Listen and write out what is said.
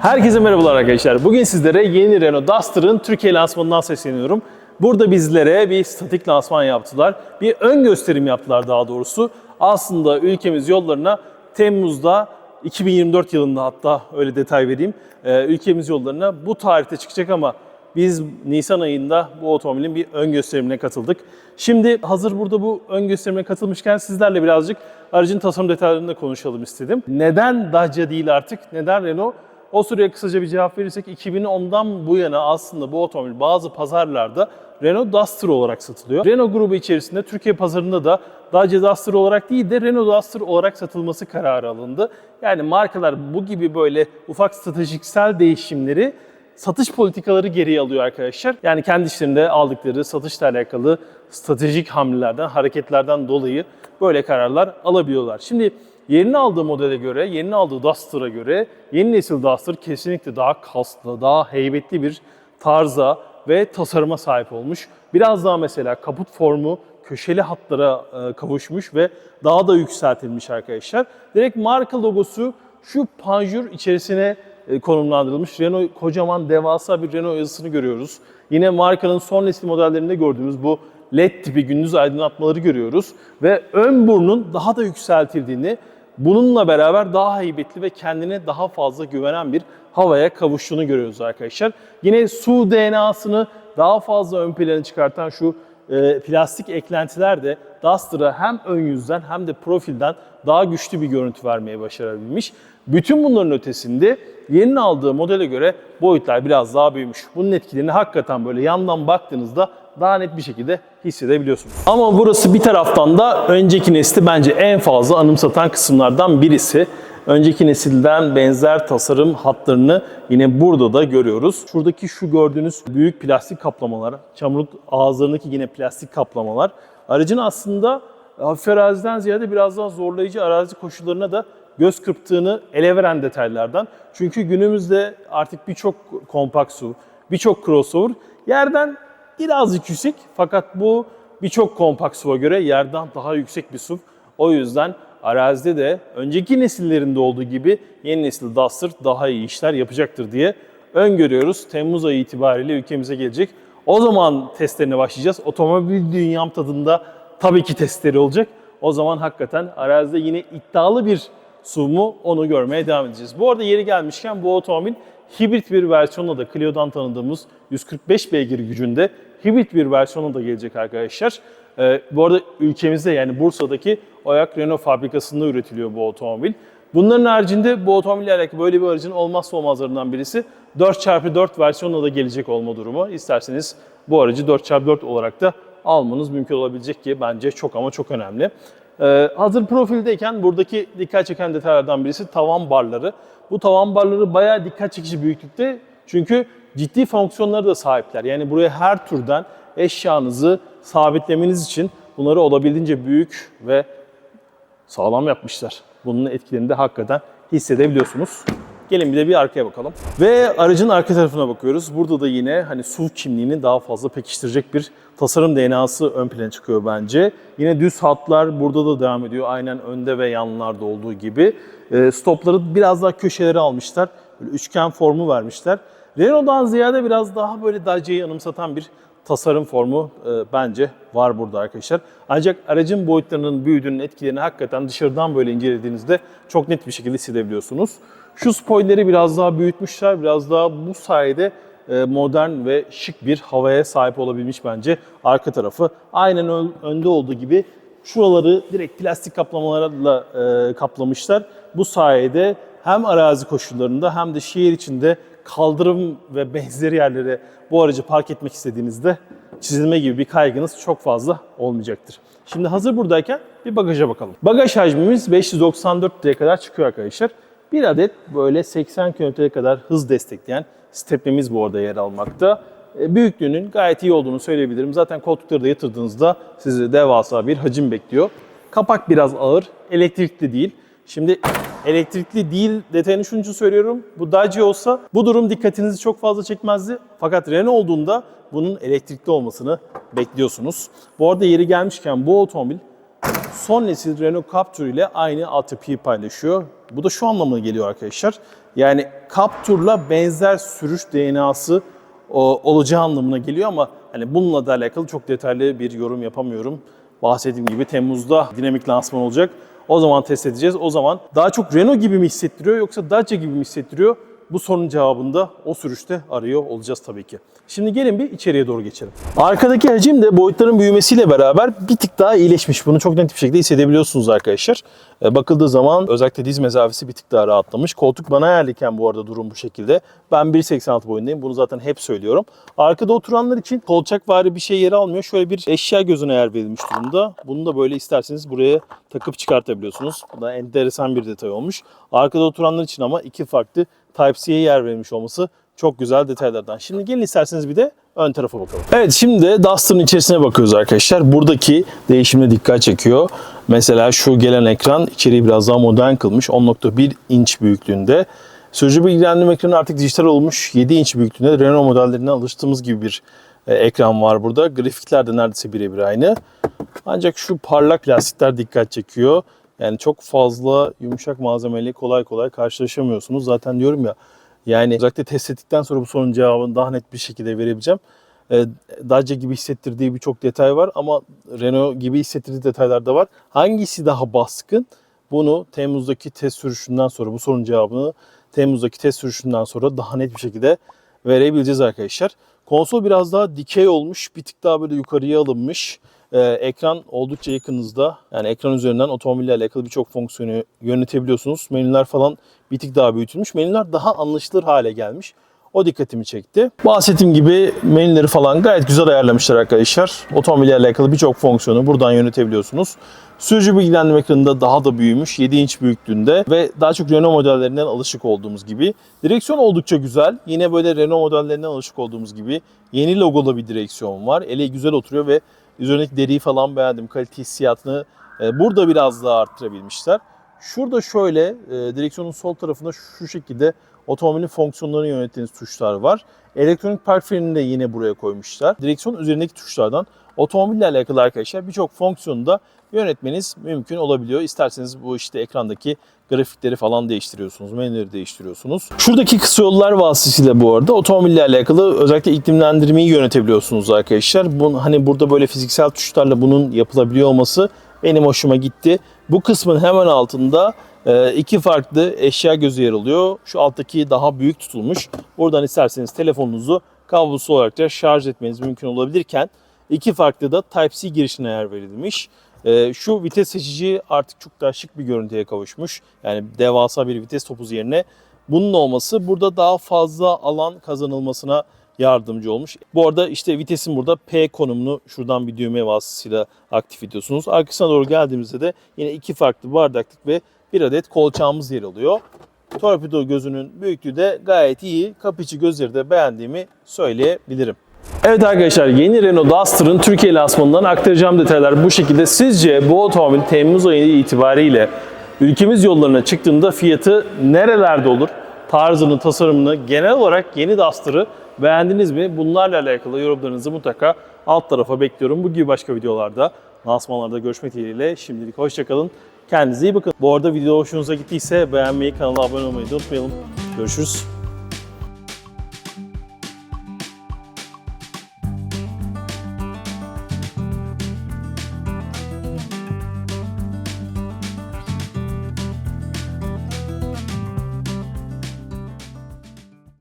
Herkese merhabalar arkadaşlar. Bugün sizlere yeni Renault Duster'ın Türkiye lansmanından sesleniyorum. Burada bizlere bir statik lansman yaptılar. Bir ön gösterim yaptılar daha doğrusu. Aslında ülkemiz yollarına Temmuz'da 2024 yılında hatta öyle detay vereyim. Ee, ülkemiz yollarına bu tarihte çıkacak ama biz Nisan ayında bu otomobilin bir ön gösterimine katıldık. Şimdi hazır burada bu ön gösterimine katılmışken sizlerle birazcık aracın tasarım detaylarını da konuşalım istedim. Neden Dacia değil artık? Neden Renault? O soruya kısaca bir cevap verirsek 2010'dan bu yana aslında bu otomobil bazı pazarlarda Renault Duster olarak satılıyor. Renault grubu içerisinde Türkiye pazarında da Dacia Duster olarak değil de Renault Duster olarak satılması kararı alındı. Yani markalar bu gibi böyle ufak stratejiksel değişimleri satış politikaları geriye alıyor arkadaşlar. Yani kendi işlerinde aldıkları satışla alakalı stratejik hamlelerden, hareketlerden dolayı böyle kararlar alabiliyorlar. Şimdi yerini aldığı modele göre, yerini aldığı Duster'a göre yeni nesil Duster kesinlikle daha kaslı, daha heybetli bir tarza ve tasarıma sahip olmuş. Biraz daha mesela kaput formu köşeli hatlara e, kavuşmuş ve daha da yükseltilmiş arkadaşlar. Direkt marka logosu şu panjur içerisine e, konumlandırılmış. Renault kocaman devasa bir Renault yazısını görüyoruz. Yine markanın son nesil modellerinde gördüğümüz bu LED tipi gündüz aydınlatmaları görüyoruz. Ve ön burnun daha da yükseltildiğini, bununla beraber daha heybetli ve kendine daha fazla güvenen bir havaya kavuştuğunu görüyoruz arkadaşlar. Yine su DNA'sını daha fazla ön plana çıkartan şu e, plastik eklentiler de Duster'a hem ön yüzden hem de profilden daha güçlü bir görüntü vermeye başarabilmiş. Bütün bunların ötesinde yeni aldığı modele göre boyutlar biraz daha büyümüş. Bunun etkilerini hakikaten böyle yandan baktığınızda daha net bir şekilde hissedebiliyorsunuz. Ama burası bir taraftan da önceki nesli bence en fazla anımsatan kısımlardan birisi. Önceki nesilden benzer tasarım hatlarını yine burada da görüyoruz. Şuradaki şu gördüğünüz büyük plastik kaplamalar, çamurluk ağızlarındaki yine plastik kaplamalar aracın aslında hafif araziden ziyade biraz daha zorlayıcı arazi koşullarına da göz kırptığını ele veren detaylardan. Çünkü günümüzde artık birçok kompakt SUV, birçok crossover yerden birazcık yüksek fakat bu birçok kompakt SUV'a göre yerden daha yüksek bir SUV. O yüzden arazide de önceki nesillerinde olduğu gibi yeni nesil Duster daha iyi işler yapacaktır diye öngörüyoruz. Temmuz ayı itibariyle ülkemize gelecek. O zaman testlerine başlayacağız. Otomobil dünyam tadında tabii ki testleri olacak. O zaman hakikaten arazide yine iddialı bir SUV mu onu görmeye devam edeceğiz. Bu arada yeri gelmişken bu otomobil hibrit bir versiyonla da Clio'dan tanıdığımız 145 beygir gücünde hibrit bir versiyonla da gelecek arkadaşlar. Ee, bu arada ülkemizde yani Bursa'daki Oyak Renault fabrikasında üretiliyor bu otomobil. Bunların haricinde bu otomobille alakalı böyle bir aracın olmazsa olmazlarından birisi 4x4 versiyonla da gelecek olma durumu. İsterseniz bu aracı 4x4 olarak da almanız mümkün olabilecek ki bence çok ama çok önemli. Ee, hazır profildeyken buradaki dikkat çeken detaylardan birisi tavan barları. Bu tavan barları bayağı dikkat çekici büyüklükte çünkü ciddi fonksiyonları da sahipler. Yani buraya her türden eşyanızı sabitlemeniz için bunları olabildiğince büyük ve sağlam yapmışlar. Bunun etkilerini de hakikaten hissedebiliyorsunuz. Gelin bir de bir arkaya bakalım. Ve aracın arka tarafına bakıyoruz. Burada da yine hani SUV kimliğini daha fazla pekiştirecek bir tasarım DNA'sı ön plana çıkıyor bence. Yine düz hatlar burada da devam ediyor. Aynen önde ve yanlarda olduğu gibi. E, stopları biraz daha köşelere almışlar. Böyle üçgen formu vermişler. Renault'dan ziyade biraz daha böyle Dacia'yı anımsatan bir tasarım formu e, bence var burada arkadaşlar. Ancak aracın boyutlarının büyüdüğünün etkilerini hakikaten dışarıdan böyle incelediğinizde çok net bir şekilde hissedebiliyorsunuz. Şu spoiler'i biraz daha büyütmüşler. Biraz daha bu sayede e, modern ve şık bir havaya sahip olabilmiş bence arka tarafı. Aynen ön- önde olduğu gibi şuraları direkt plastik kaplamalarla e, kaplamışlar. Bu sayede hem arazi koşullarında hem de şehir içinde kaldırım ve benzeri yerlere bu aracı park etmek istediğinizde çizilme gibi bir kaygınız çok fazla olmayacaktır. Şimdi hazır buradayken bir bagaja bakalım. Bagaj hacmimiz 594 litreye kadar çıkıyor arkadaşlar. Bir adet böyle 80 km'ye kadar hız destekleyen steplimiz bu arada yer almakta. E, Büyüklüğünün gayet iyi olduğunu söyleyebilirim. Zaten koltukları da yatırdığınızda sizi devasa bir hacim bekliyor. Kapak biraz ağır, elektrikli değil. Şimdi elektrikli değil detayını şunun için söylüyorum. Bu Dacia olsa bu durum dikkatinizi çok fazla çekmezdi. Fakat Renault olduğunda bunun elektrikli olmasını bekliyorsunuz. Bu arada yeri gelmişken bu otomobil son nesil Renault Captur ile aynı altyapıyı paylaşıyor. Bu da şu anlamına geliyor arkadaşlar. Yani Captur'la benzer sürüş DNA'sı olacağı anlamına geliyor ama hani bununla da alakalı çok detaylı bir yorum yapamıyorum. Bahsettiğim gibi Temmuz'da dinamik lansman olacak. O zaman test edeceğiz. O zaman daha çok Renault gibi mi hissettiriyor yoksa Dacia gibi mi hissettiriyor? Bu sorunun cevabını da o sürüşte arıyor olacağız tabii ki. Şimdi gelin bir içeriye doğru geçelim. Arkadaki hacim de boyutların büyümesiyle beraber bir tık daha iyileşmiş. Bunu çok net bir şekilde hissedebiliyorsunuz arkadaşlar. E, bakıldığı zaman özellikle diz mesafesi bir tık daha rahatlamış. Koltuk bana yerliyken bu arada durum bu şekilde. Ben 1.86 boyundayım. Bunu zaten hep söylüyorum. Arkada oturanlar için kolçakvari bir şey yer almıyor. Şöyle bir eşya gözüne yer verilmiş durumda. Bunu da böyle isterseniz buraya takıp çıkartabiliyorsunuz. Bu da enteresan bir detay olmuş. Arkada oturanlar için ama iki farklı Type-C'ye yer verilmiş olması çok güzel detaylardan. Şimdi gelin isterseniz bir de ön tarafa bakalım. Evet şimdi de Duster'ın içerisine bakıyoruz arkadaşlar. Buradaki değişimine dikkat çekiyor. Mesela şu gelen ekran içeriği biraz daha modern kılmış. 10.1 inç büyüklüğünde. Sürücü bilgilendirme ekranı artık dijital olmuş. 7 inç büyüklüğünde Renault modellerinden alıştığımız gibi bir e, ekran var burada. Grafikler de neredeyse birebir aynı. Ancak şu parlak plastikler dikkat çekiyor. Yani çok fazla yumuşak malzemeyle kolay kolay karşılaşamıyorsunuz. Zaten diyorum ya yani özellikle test ettikten sonra bu sorunun cevabını daha net bir şekilde verebileceğim. Ee, Dacia gibi hissettirdiği birçok detay var ama Renault gibi hissettirdiği detaylar da var. Hangisi daha baskın? Bunu Temmuz'daki test sürüşünden sonra bu sorunun cevabını Temmuz'daki test sürüşünden sonra daha net bir şekilde verebileceğiz arkadaşlar. Konsol biraz daha dikey olmuş, bir tık daha böyle yukarıya alınmış. Ee, ekran oldukça yakınızda. Yani ekran üzerinden otomobille alakalı birçok fonksiyonu yönetebiliyorsunuz. Menüler falan bir tık daha büyütülmüş. Menüler daha anlaşılır hale gelmiş. O dikkatimi çekti. Bahsettiğim gibi menüleri falan gayet güzel ayarlamışlar arkadaşlar. Otomobille alakalı birçok fonksiyonu buradan yönetebiliyorsunuz. Sürücü bilgilendirme ekranında daha da büyümüş. 7 inç büyüklüğünde ve daha çok Renault modellerinden alışık olduğumuz gibi. Direksiyon oldukça güzel. Yine böyle Renault modellerinden alışık olduğumuz gibi yeni logolu bir direksiyon var. Ele güzel oturuyor ve üzerindeki deriyi falan beğendim. Kalite hissiyatını e, burada biraz daha arttırabilmişler. Şurada şöyle e, direksiyonun sol tarafında şu şekilde otomobilin fonksiyonlarını yönettiğiniz tuşlar var. Elektronik park frenini de yine buraya koymuşlar. Direksiyon üzerindeki tuşlardan otomobille alakalı arkadaşlar birçok fonksiyonu da yönetmeniz mümkün olabiliyor. İsterseniz bu işte ekrandaki grafikleri falan değiştiriyorsunuz, menüleri değiştiriyorsunuz. Şuradaki kısa yollar vasıtasıyla bu arada otomobille alakalı özellikle iklimlendirmeyi yönetebiliyorsunuz arkadaşlar. Bunu, hani burada böyle fiziksel tuşlarla bunun yapılabiliyor olması benim hoşuma gitti. Bu kısmın hemen altında iki farklı eşya gözü yer alıyor. Şu alttaki daha büyük tutulmuş. Buradan isterseniz telefonunuzu kablosuz olarak da şarj etmeniz mümkün olabilirken iki farklı da Type-C girişine yer verilmiş. E, Şu vites seçici artık çok daha şık bir görüntüye kavuşmuş. Yani devasa bir vites topuzu yerine bunun olması burada daha fazla alan kazanılmasına yardımcı olmuş. Bu arada işte vitesin burada P konumunu şuradan bir düğme vasıtasıyla aktif ediyorsunuz. Arkasına doğru geldiğimizde de yine iki farklı bardaklık ve bir adet kolçağımız yer alıyor. Torpido gözünün büyüklüğü de gayet iyi. Kapıcı gözleri de beğendiğimi söyleyebilirim. Evet arkadaşlar yeni Renault Duster'ın Türkiye lansmanından aktaracağım detaylar bu şekilde. Sizce bu otomobil Temmuz ayı itibariyle ülkemiz yollarına çıktığında fiyatı nerelerde olur? Tarzını, tasarımını, genel olarak yeni Duster'ı beğendiniz mi? Bunlarla alakalı yorumlarınızı mutlaka alt tarafa bekliyorum. Bu gibi başka videolarda, lansmanlarda görüşmek dileğiyle. Şimdilik hoşçakalın. Kendinize iyi bakın. Bu arada video hoşunuza gittiyse beğenmeyi, kanala abone olmayı unutmayalım. Görüşürüz.